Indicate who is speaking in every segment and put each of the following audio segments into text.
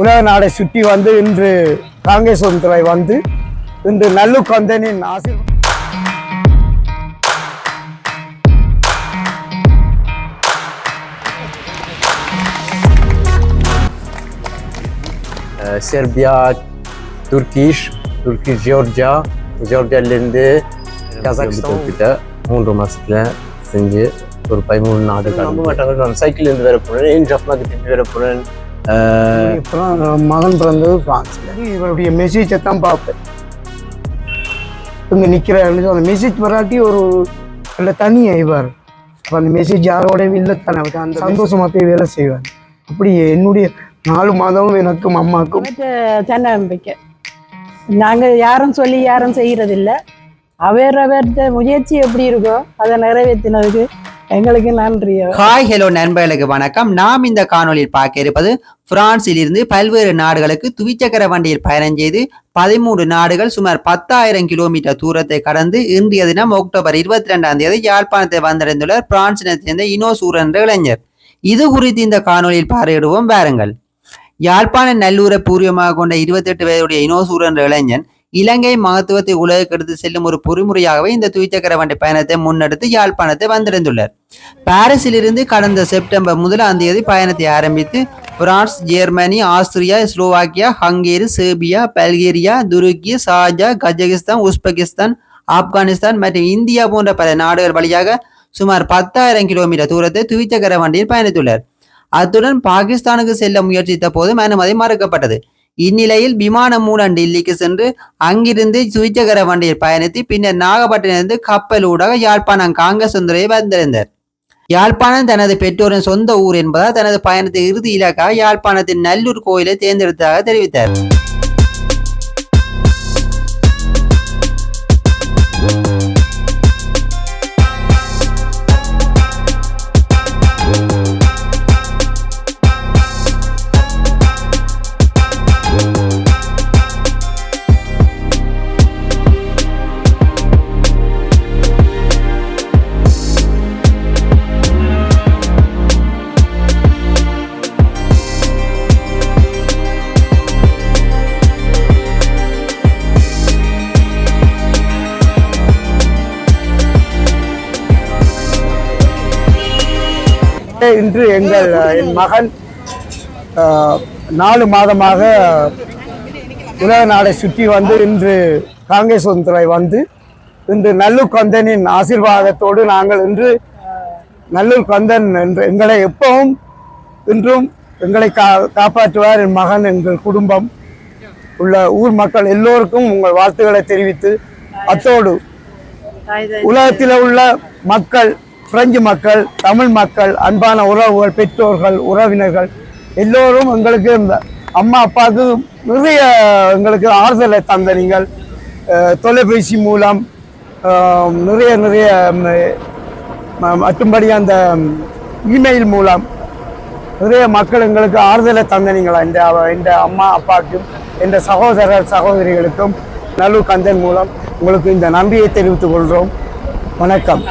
Speaker 1: உலக நாடை சுற்றி வந்து இன்று காங்கேஸ்வரம் துறை வந்து இன்று நல்லுக்கந்தனின் ஆசீர்வாதம்.
Speaker 2: செர்பியா துர்கிஷ் துர்கிஷ் ஜியோர்ஜியா ஜியோர்ஜியாலேருந்து கசாக்ஸ்தான். கிட்ட மூன்று மாசத்துல செஞ்சு ஒரு பதிமூணு நாடு நம்ப மாட்டாங்க நான் சைக்கிள்லேருந்து வர போகிறேன் ஏன் ஜஃப்னாக்கு திருப்பி வர போகிறேன்
Speaker 1: அப்புறம் மகன் பிறந்தது பிரான்ஸ்ல இவருடைய மெசேஜை தான் பார்ப்பேன் இங்க நிற்கிறாருன்னு அந்த மெசேஜ் வராட்டி ஒரு நல்ல தனியா இவர் அப்ப அந்த மெசேஜ் யாரோடய இல்லை தானே அவர் அந்த சந்தோஷமா போய் வேலை செய்வார். அப்படி என்னுடைய நாலு மாதமும் எனக்கும் அம்மாக்கும்
Speaker 3: மற்ற தன்னம்பிக்கை. நாங்க யாரும் சொல்லி யாரும் செய்யறதில்ல. அவர் அவர்கிட்ட முயற்சி எப்படி இருக்கோ அதை நிறைவேற்றினதுக்கு எங்களுக்கு நன்றி.
Speaker 4: ஹாய் ஹலோ நண்பர்களுக்கு வணக்கம். நாம் இந்த காணொளியில் பார்க்க இருப்பது பிரான்சில் இருந்து பல்வேறு நாடுகளுக்கு துவிச்சக்கர வண்டியில் பயணம் செய்து பதிமூன்று நாடுகள் சுமார் பத்தாயிரம் கிலோமீட்டர் தூரத்தை கடந்து இன்றைய தினம் அக்டோபர் இருபத்தி ரெண்டாம் தேதி யாழ்ப்பாணத்தை வந்தடைந்துள்ளார் பிரான்சினை சேர்ந்த இனோசூர் என்ற இளைஞர். இது குறித்து இந்த காணொளியில் பார்வையிடுவோம். வாருங்கள். யாழ்ப்பாண நல்லூரை பூர்வமாக கொண்ட இருபத்தெட்டு வயதுடைய இனோசூர் என்ற இளைஞன் இலங்கை மகத்துவத்தை உலகுக்கு எடுத்து செல்லும் ஒரு பொறிமுறையாகவே இந்த துவிச்சக்கர வண்டி பயணத்தை முன்னெடுத்து யாழ்ப்பாணத்தை வந்திருந்துள்ளார். பாரிஸிலிருந்து கடந்த செப்டம்பர் முதலாம் தேதி பயணத்தை ஆரம்பித்து France Germany Austria Slovakia Hungary Serbia Bulgaria துருக்கி சார்ஜா கஜகிஸ்தான் உஸ்பெகிஸ்தான் ஆப்கானிஸ்தான் மற்றும் இந்தியா போன்ற பல நாடுகள் வழியாக சுமார் பத்தாயிரம் கிலோமீட்டர் தூரத்தை துவிச்சக்கர வண்டியில் பயணித்துள்ளார். அத்துடன் பாகிஸ்தானுக்கு செல்ல முயற்சித்த போது அனுமதி மறுக்கப்பட்டது. இந்நிலையில் விமானம் மூலம் டெல்லிக்கு சென்று அங்கிருந்து சுவிச்சகர வண்டியில் பயணித்து பின்னர் நாகப்பட்டினத்திலிருந்து கப்பல் ஊடாக யாழ்ப்பாணம் காங்கசுந்தரையை வந்திருந்தார் யாழ்ப்பாணம் தனது பெற்றோரின் சொந்த ஊர் என்பதால் தனது பயணத்தை இறுதி இலக்காக யாழ்ப்பாணத்தின் நல்லூர் கோயிலை தேர்ந்தெடுத்ததாக தெரிவித்தார்.
Speaker 1: இன்று எங்கள் என் மகன் நாலு மாதமாக உலக நாடை சுற்றி வந்து இன்று காங்கேஸ்வரம் துறை வந்து இன்று நல்லூர் கந்தனின் ஆசீர்வாதத்தோடு நாங்கள் இன்று நல்லூர் கந்தன் என்று எங்களை எப்பவும் இன்றும் எங்களை கா காப்பாற்றுவார். என் மகன் எங்கள் குடும்பம் உள்ள ஊர் மக்கள் எல்லோருக்கும் உங்கள் வாழ்த்துக்களை தெரிவித்து அத்தோடு உலகத்தில் உள்ள மக்கள் பிரெஞ்சு மக்கள் தமிழ் மக்கள் அன்பான உறவுகள் பெற்றோர்கள் உறவினர்கள் எல்லோரும் எங்களுக்கு இந்த அம்மா அப்பாவுக்கு நிறைய எங்களுக்கு ஆறுதலை தந்த நீங்கள். தொலைபேசி மூலம் நிறைய நிறைய மட்டும்படி மற்றும்படி அந்த இமெயில் மூலம் நிறைய மக்கள் எங்களுக்கு ஆறுதலை தந்த நீங்கள்? இந்த இந்த அம்மா அப்பாவுக்கும் இந்த சகோதரர் சகோதரிகளுக்கும் நல்லூர் கந்தன் மூலம் உங்களுக்கு இந்த நன்றியை தெரிவித்துக் கொள்கிறோம். வணக்கம்.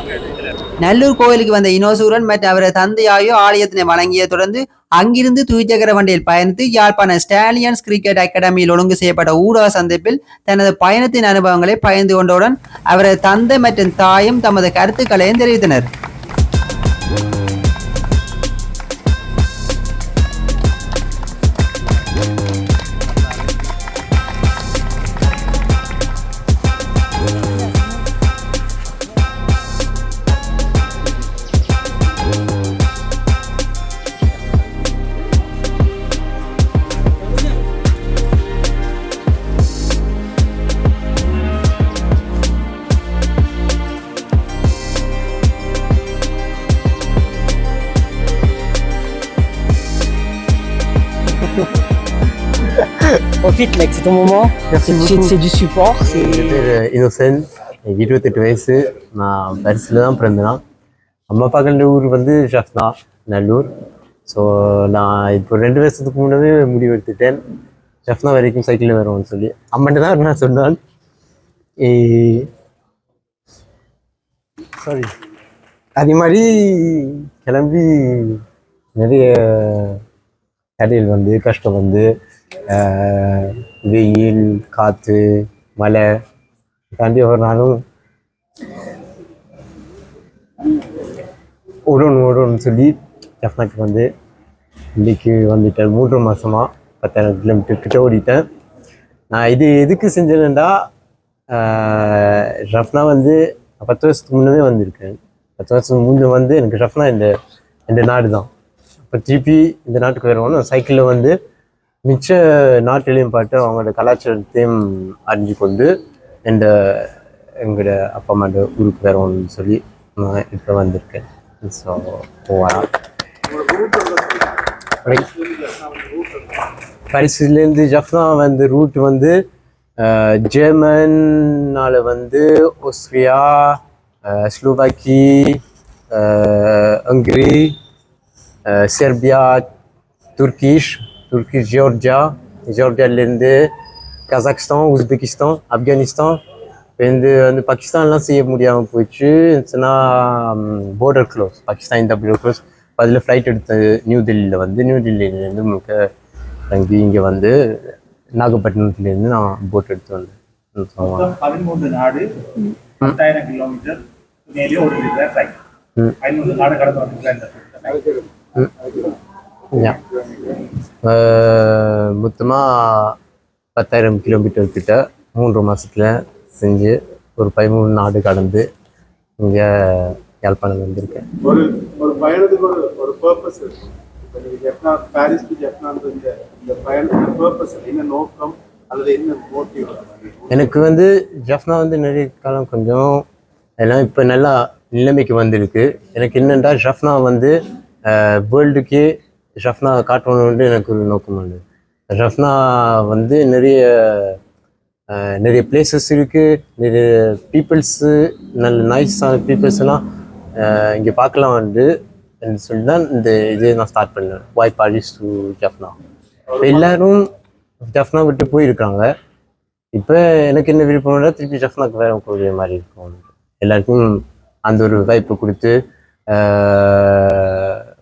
Speaker 4: நல்லூர் கோயிலுக்கு வந்த இனோசூரன் மற்றும் அவரது தந்தையாயோ ஆலயத்தினை வழங்கிய தொடர்ந்து அங்கிருந்து துவிச்சக்கர வண்டியில் பயணித்து யாழ்ப்பாண ஸ்டாலியன்ஸ் கிரிக்கெட் அகாடமியில் ஒழுங்கு செய்யப்பட்ட ஊடக சந்திப்பில் தனது பயணத்தின் அனுபவங்களை பகிர்ந்து கொண்டவுடன் அவரது தந்தை மற்றும் தாயும் தமது கருத்துக்களையும் தெரிவித்தனர்.
Speaker 5: Profite mec, c'est ton moment.
Speaker 2: Merci beaucoup.
Speaker 5: C'est du support. c'est-
Speaker 2: innocent எனக்கு இருபத்தெட்டு வயசு நான் பரிசில் தான் பிறந்தேன் அம்மா அப்பாக்கள் ஊர் வந்து ஷஃப்னா நல்லூர் ஸோ நான் இப்போ ரெண்டு வருஷத்துக்கு முன்னாடி முடிவு எடுத்துட்டேன் ஷஃப்னா வரைக்கும் சைக்கிளில் வருவோம்னு சொல்லி அம்மன்ட்டு தான் நான் சொன்னான் சாரி அதே மாதிரி கிளம்பி நிறைய கடையில் வந்து கஷ்டம் வந்து வெயில் காற்று மழை தாண்டி ஒரு நாளும் ஓடணும் ஓடணும்னு சொல்லி ஜஃப்னாக்கு வந்து இன்றைக்கு வந்துட்டேன். மூன்று மாதமாக பத்தாயிரம் கிலோமீட்டர் கிட்ட ஓடிட்டேன். நான் இது எதுக்கு செஞ்சேன்னா ரஃப்னா வந்து பத்து வருஷத்துக்கு முன்னே வந்திருக்கேன். பத்து வருஷத்துக்கு முன்னே வந்து எனக்கு ரஃப்னா இந்த இந்த நாடு தான் இப்போ திருப்பி இந்த நாட்டுக்கு வருவோம் சைக்கிளில் வந்து மிச்ச நாட்டிலையும் பாட்டு அவங்களோட கலாச்சாரத்தையும் அறிஞ்சு கொண்டு இந்த எங்களோட அப்பா அம்மாவோட ஊருக்கு வருவோம்னு சொல்லி நான் இப்போ வந்திருக்கேன். ஸோ போகலாம். பரிசுலேருந்து ஜஃப்னா வந்து ரூட் வந்து அஹ், ஜெர்மன்னால வந்து ஆஸ்திரியா ஸ்லோவாக்கி ஹங்கரி அஹ், செர்பியா துர்கிஷ் துர்கிஷ் ஜியோர்ஜியா ஜியோர்ஜியாலேருந்து கசாக்ஸ்தான் உஸ்பெகிஸ்தான் ஆப்கானிஸ்தான் இப்போ இந்த வந்து பாகிஸ்தான்லாம் செய்ய முடியாமல் போயிடுச்சு இருந்துச்சுன்னா போர்டர் க்ளோஸ் பாகிஸ்தான் இந்த border க்ளோஸ் அதில் ஃப்ளைட் எடுத்து நியூ டெல்லியில் வந்து நியூ டெல்லியிலேருந்து முழுக்க தங்கி இங்கே வந்து நாகப்பட்டினத்துலேருந்து நான் போட் எடுத்து வந்தேன்
Speaker 6: பதிமூன்று நாடு பத்தாயிரம் கிலோமீட்டர் ஒரு. பதிமூன்று நாடு கடந்து வந்திருக்கேன் இந்த
Speaker 2: yeah. அஹ், மொத்தமா பத்தாயிரம் கிலோமீட்டர் கிட்ட மூன்று மாசத்துல செஞ்சு ஒரு பதிமூணு நாடு கடந்து இங்கே யாழ்ப்பாணம் வந்திருக்கேன்.
Speaker 7: ஒரு ஒரு பயணத்துக்கு ஒரு ஒரு பர்பஸ் இருக்கும் இப்போ நீங்கள் ஜெஃப்னா பாரிஸ் டு ஜெஃப்னான்ற இந்த இந்த பயணத்துக்கு பர்பஸ் என்ன நோக்கம் அல்லது என்ன மோட்டிவ்
Speaker 2: எனக்கு வந்து ஜஃப்னா வந்து நிறைய காலம் கொஞ்சம் எல்லாம் இப்போ நல்லா நிலைமைக்கு வந்திருக்கு. எனக்கு என்னென்னா ஜஃப்னா வந்து வேர்ல்டுக்கே ஷஃப்னா காட்டணும்னு எனக்கு ஒரு நோக்கம் உண்டு. ஷஃப்னா வந்து நிறைய நிறைய பிளேசஸ் இருக்குது நிறைய பீப்புள்ஸு நல்ல நைஸான பீப்புள்ஸ்லாம் இங்கே பார்க்கலாம் வந்து சொல்லி தான் இந்த இது நான் ஸ்டார்ட் பண்ணேன். வாய் பாரிஸ் டு ஜஃப்னா இப்போ எல்லாரும் ஜஃப்னா விட்டு போயிருக்காங்க. இப்போ எனக்கு என்ன விருப்பம்னா திருப்பி ஜஃப்னாக்கு வேற கூடிய மாதிரி இருக்கும். எல்லாருக்கும் அந்த ஒரு வாய்ப்பு கொடுத்து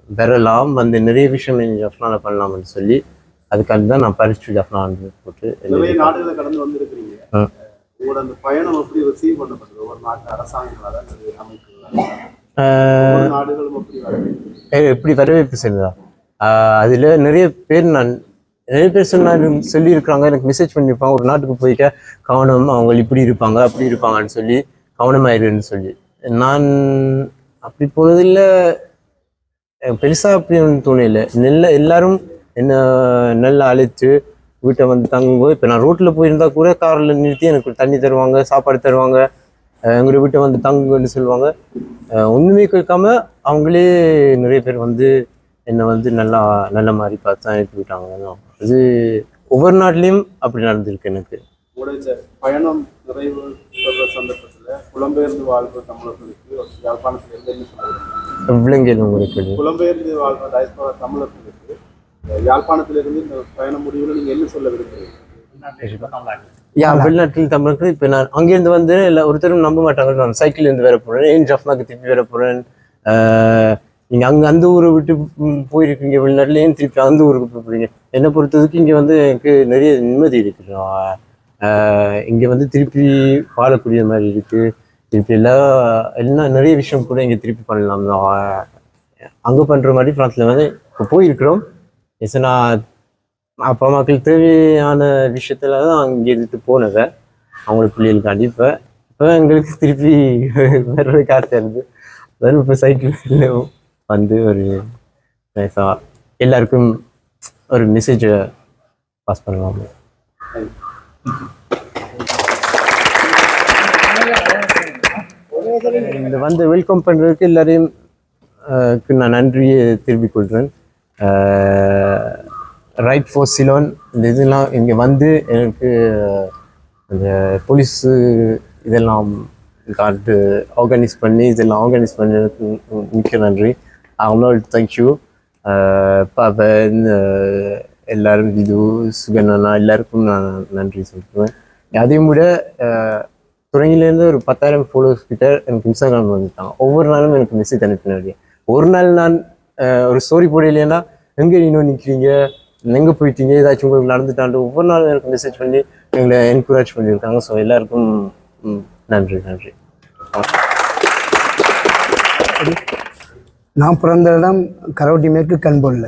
Speaker 2: வரலாம் வந்து நிறைய விஷயம் ஜஃப்னால பண்ணலாம்னு சொல்லி அதுக்காக தான் நான் பரிசு ஜஃப்னான்னு போட்டு
Speaker 7: நிறைய நாடுகளை கடந்து வந்திருக்கிறீங்க. உங்களோட அந்த பயணம் எப்படி ரிசீவ் பண்ணப்பட்டது? ஒவ்வொரு நாட்டு அரசாங்கங்களால எப்படி
Speaker 2: வரவேற்பு செய்ததா? அதில் நிறைய பேர் நான் நிறைய பேர் சொன்னாரு சொல்லியிருக்காங்க எனக்கு மெசேஜ் பண்ணியிருப்பாங்க. ஒரு நாட்டுக்கு போயிட்டா கவனம் அவங்க இப்படி இருப்பாங்க அப்படி இருப்பாங்கன்னு சொல்லி கவனமாயிருன்னு சொல்லி. நான் அப்படி போனதில்ல. பெருசாக அப்படி ஒன்றும் தோணல. நல்ல எல்லாரும் என்ன நல்லா அழைத்து வீட்டை வந்து தங்கும்போது இப்போ நான் ரோட்டில் போயிருந்தா கூட காரில் நிறுத்தி எனக்கு தண்ணி தருவாங்க சாப்பாடு தருவாங்க எங்களுடைய வீட்டை வந்து தங்குன்னு சொல்லுவாங்க. ஒன்றுமே கேட்காம அவங்களே நிறைய பேர் வந்து என்னை வந்து நல்லா நல்ல மாதிரி பார்த்து தான் அனுப்பி விட்டாங்க. அது ஒவ்வொரு நாட்டிலையும் அப்படி நடந்திருக்கு எனக்கு.
Speaker 7: பயணம் நிறைவு புலம்பெயர்ந்து வாழ்கிற தமிழர்களுக்கு யாழ்ப்பாணத்தில் என்ன
Speaker 2: விலங்கியல் உங்களுக்கு
Speaker 7: புலம்பெயர்ந்து வாழ்கிற டயஸ்போரா தமிழர்களுக்கு யாழ்ப்பாணத்திலிருந்து இந்த பயண முடிவில் நீங்கள் என்ன சொல்ல விரும்புகிறீங்க
Speaker 2: யா வெளிநாட்டில் தமிழர்கள் இப்போ நான் அங்கேருந்து வந்து இல்லை ஒருத்தரும் நம்ப மாட்டாங்க நான் சைக்கிள் இருந்து வேற போகிறேன் ஏன் ஜஃப்னாக்கு திருப்பி வேற போகிறேன் நீங்கள் அங்கே அந்த ஊரை விட்டு போயிருக்கீங்க வெளிநாட்டில் ஏன் திருப்பி அந்த ஊருக்கு போய் போறீங்க. என்னை பொறுத்ததுக்கு இங்கே வந்து எனக்கு நிறைய நிம்மதி இருக்குது. இங்கே வந்து திருப்பி வாழக்கூடிய மாதிரி இருக்குது திருப்பி எல்லா எல்லாம் நிறைய விஷயம் கூட இங்கே திருப்பி பண்ணலாம். அங்கே பண்ணுற மாதிரி ஃப்ரான்ஸில் வந்து இப்போ போயிருக்கிறோம். எஸ் நான் அப்பா அம்மாக்களுக்கு தேவையான விஷயத்துல தான் அங்கே இருந்துட்டு போனதை. அவங்களுக்கு பிள்ளைகளுக்காண்டி இப்போ இப்போ எங்களுக்கு திருப்பி வர்றது காசு இருந்து அதாவது இப்போ சைக்கிள் வந்து ஒரு எல்லாருக்கும் ஒரு மெசேஜை பாஸ் பண்ணலாம் இந்த வந்து வெல்கம் பண்ணுறதுக்கு எல்லாரையும் நான் நன்றியை திரும்பிக் கொள்கிறேன். ரைட் ஃபார் சிலோன் இந்த இதெல்லாம் இங்கே வந்து எனக்கு அந்த போலீஸு இதெல்லாம் கார்டு ஆர்கனைஸ் பண்ணி இதெல்லாம் ஆர்கனைஸ் பண்ணதுக்கு மிக்க நன்றி. அவங்களோட தேங்க்யூ பாபன் எல்லாரும் இது சுகண்ணா எல்லாருக்கும் நான் நன்றி சொல்லுவேன் அதையும் விட துறையிலேருந்து ஒரு பத்தாயிரம் ஃபாலோவர்ஸ் கிட்ட எனக்கு இன்ஸ்டாகிராம் வந்துட்டாங்க ஒவ்வொரு நாளும் எனக்கு மெசேஜ் அனுப்பினாரு. ஒரு நாள் நான் ஒரு ஸ்டோரி போடலைன்னா எங்கே இன்னும் நிற்கிறீங்க எங்கே போயிட்டீங்க? ஏதாச்சும் உங்களுக்கு நடந்துட்டாண்டு ஒவ்வொரு நாளும் எனக்கு மெசேஜ் பண்ணி எங்களை என்கரேஜ் பண்ணியிருக்காங்க. ஸோ எல்லாருக்கும் நன்றி நன்றி.
Speaker 1: நான் பிறந்த இடம் கரோட்டி மேற்கு கண்பொல்ல.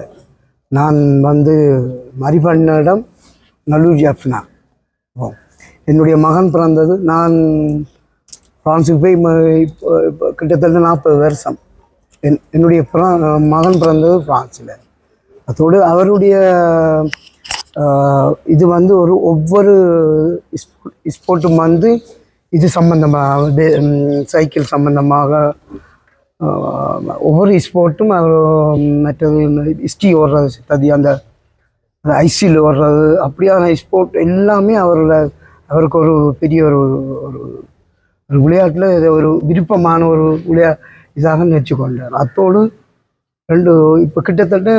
Speaker 1: நான் வந்து மரிபண்ணிடம் நல்லூர் ஜாஃப்னா. ஓ என்னுடைய மகன் பிறந்தது நான் ஃப்ரான்ஸுக்கு போய் இப்போ கிட்டத்தட்ட நாற்பது வருஷம். என் என்னுடைய மகன் பிறந்தது ஃப்ரான்ஸில் அதோடு அவருடைய இது வந்து ஒரு ஒவ்வொரு ஸ்போர்ட்டும் வந்து இது சம்பந்தமாக சைக்கிள் சம்பந்தமாக ஒவ்வொரு ஸ்போர்ட்டும் அவர் மற்றது ஹிஸ்ட்ரி ஓடுறது அது அந்த ஐசியில் ஓடுறது அப்படியான ஸ்போர்ட் எல்லாமே அவரோட அவருக்கு ஒரு பெரிய ஒரு ஒரு ஒரு விளையாட்டில் இது ஒரு விருப்பமான ஒரு விளையா இதாக நினச்சிக்கொண்டார் அத்தோடு ரெண்டு இப்போ கிட்டத்தட்ட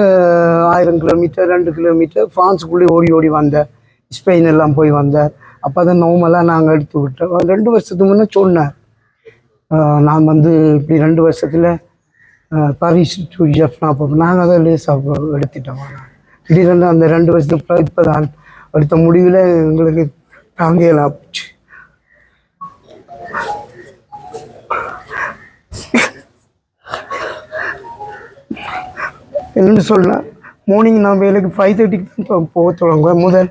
Speaker 1: ஆயிரம் கிலோமீட்டர் ரெண்டு கிலோமீட்டர் ஃப்ரான்ஸுக்குள்ளே ஓடி ஓடி வந்தார் ஸ்பெயின் எல்லாம் போய் வந்தார் அப்போ தான் நோமெல்லாம் நாங்கள் எடுத்து விட்டோம் ரெண்டு வருஷத்துக்கு முன்னே சொன்னேன் நான் வந்து இப்படி ரெண்டு வருஷத்தில் பாரிஸ் டு ஜெஃப்னா போகிறோம் நாங்கள் அதை லேசாக எடுத்துட்டோம் திடீரென்று அந்த ரெண்டு வருஷத்துக்கு இப்போ தான் அடுத்த முடிவில் எங்களுக்கு தாங்கலாம் போச்சு. என்னென்னு சொல்லலாம் மார்னிங் நான் வேலைக்கு ஃபைவ் தேர்ட்டிக்கு தான் போக தொடங்குவேன். முதல்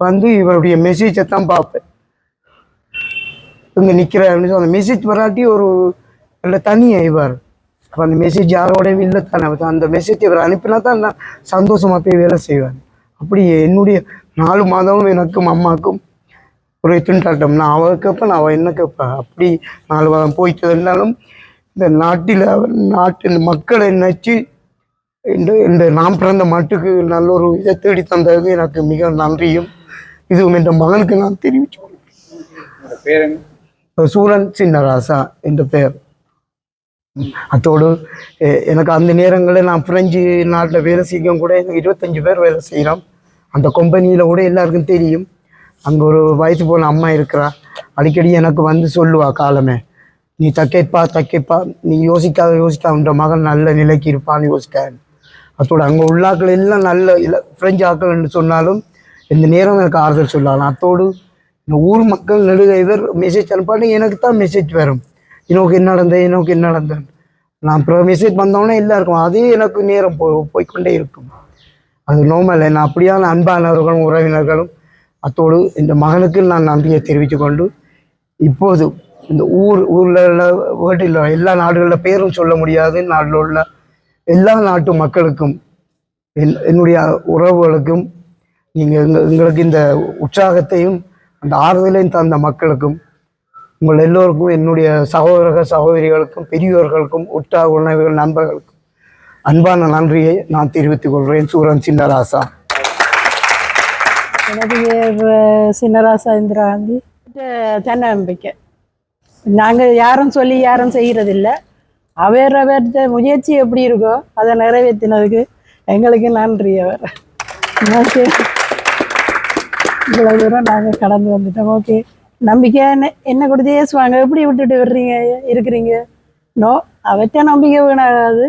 Speaker 1: வந்து இவருடைய மெசேஜை தான் பார்ப்பேன். இங்கே நிற்கிறேன் அந்த மெசேஜ் வராட்டி ஒரு நல்ல தனி ஆயிவார். அப்போ அந்த மெசேஜ் யாரோடய இல்லை தானே. அந்த மெசேஜ் இவர் அனுப்பினா தான் நான் சந்தோஷமாக போய் வேலை செய்வேன். அப்படி என்னுடைய நாலு மாதமும் எனக்கும் அம்மாவுக்கும் ஒரு திண்டாட்டம். நான் அவள் கேட்பேன் நான் அவள் என்ன கேட்பேன் அப்படி நாலு மாதம் போயிட்டு இருந்தாலும் இந்த நாட்டில் நாட்டின் மக்களை நினச்சி இந்த இந்த நாம் பிறந்த மாட்டுக்கு நல்ல ஒரு இதை தேடி தந்தது எனக்கு மிக நன்றியும். இதுவும் என் மகனுக்கு நான் தெரிவிச்சு
Speaker 6: உங்களோட பேருங்க
Speaker 1: சூரன் சின்னராசா என்ற பெயர். அத்தோடு எனக்கு அந்த நேரங்களில் நான் பிரெஞ்சு நாட்டில் வேலை செய்யும் கூட எனக்கு இருபத்தஞ்சு பேர் வேலை செய்கிறோம் அந்த கம்பெனியில் கூட எல்லாருக்கும் தெரியும். அங்கே ஒரு வயசு போன அம்மா இருக்கிறா. அடிக்கடி எனக்கு வந்து சொல்லுவா காலமே நீ தக்கைப்பா தக்கைப்பா நீ யோசிக்காத யோசிக்காத உன்ற மகன் நல்ல நிலைக்கு இருப்பான்னு யோசிக்காது. அத்தோடு அங்கே உள்ளாக்கள் எல்லாம் நல்ல இல்லை பிரெஞ்சு ஆக்கள்னு சொன்னாலும் இந்த நேரம் எனக்கு ஆறுதல் சொல்லலாம் அத்தோடு இந்த ஊர் மக்கள் நடுக இவர் மெசேஜ் அனுப்பாட்டி எனக்கு தான் மெசேஜ் வரும். இன்னோக்கு என்ன நடந்தது இன்னோக்கு என்ன நடந்தது நான் அப்புறம் மெசேஜ் வந்தோடனே எல்லாருக்கும் அதே எனக்கு நேரம் போ போய்க்கொண்டே இருக்கும். அது நோமல் நான் அப்படியான அன்பானவர்களும் உறவினர்களும் அத்தோடு இந்த மகனுக்கு நான் நன்றியை தெரிவித்து கொண்டு இப்போது இந்த ஊர் ஊரில் உள்ள வீட்டில் எல்லா நாடுகளில் பேரும் சொல்ல முடியாது. நாட்டில் உள்ள எல்லா நாட்டு மக்களுக்கும் என் என்னுடைய உறவுகளுக்கும் நீங்கள் எங்களுக்கு இந்த உற்சாகத்தையும் அந்த ஆறுதலையும் தந்த மக்களுக்கும் உங்கள் எல்லோருக்கும் என்னுடைய சகோதரக சகோதரிகளுக்கும் பெரியோர்களுக்கும் உற்றாக உணவுகள் நண்பர்களுக்கும் அன்பான நன்றியை நான் தெரிவித்துக் கொள்கிறேன். சூரன் சின்னராசா.
Speaker 3: எனது பேர் சின்னராசா இந்திரா காந்தி தன்னம்பிக்கை. நாங்கள் யாரும் சொல்லி யாரும் செய்கிறதில்ல அவர் அவர்கிட்ட முயற்சி எப்படி இருக்கோ அதை நிறைவேற்றினதுக்கு எங்களுக்கு நன்றி அவர். நன்றி இவ்வளோ தூரம் நாங்கள் கடந்து வந்துட்டோம். ஓகே நம்பிக்கை என்ன என்ன கொடுத்து ஏசுவாங்க எப்படி விட்டுட்டு வர்றீங்க? இருக்கிறீங்க? நோ அவற்ற நம்பிக்கை வீணாகாது.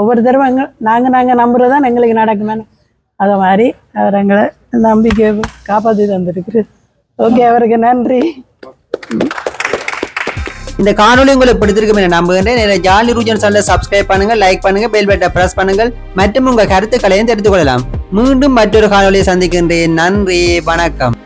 Speaker 3: ஒவ்வொரு தடவை எங்க நாங்கள் நாங்கள் நம்புறது தான் எங்களுக்கு நடக்குமே அதை மாதிரி அவர் எங்களை நம்பிக்கை காப்பாற்றி தந்திருக்குது ஓகே அவருக்கு நன்றி.
Speaker 4: இந்த காணொலி உங்களுக்கு பிடித்திருக்கும் என நம்புகிறேன் நிறைய ஜாலி ரூஜன் சேனலை சப்ஸ்கிரைப் பண்ணுங்க லைக் பண்ணுங்க பெல் பட்டை பிரஸ் பண்ணுங்கள் மற்றும் உங்க கருத்துக்களையும் தெரிந்து கொள்ளலாம். மீண்டும் மற்றொரு காணொலியை சந்திக்கின்றேன். நன்றி வணக்கம்.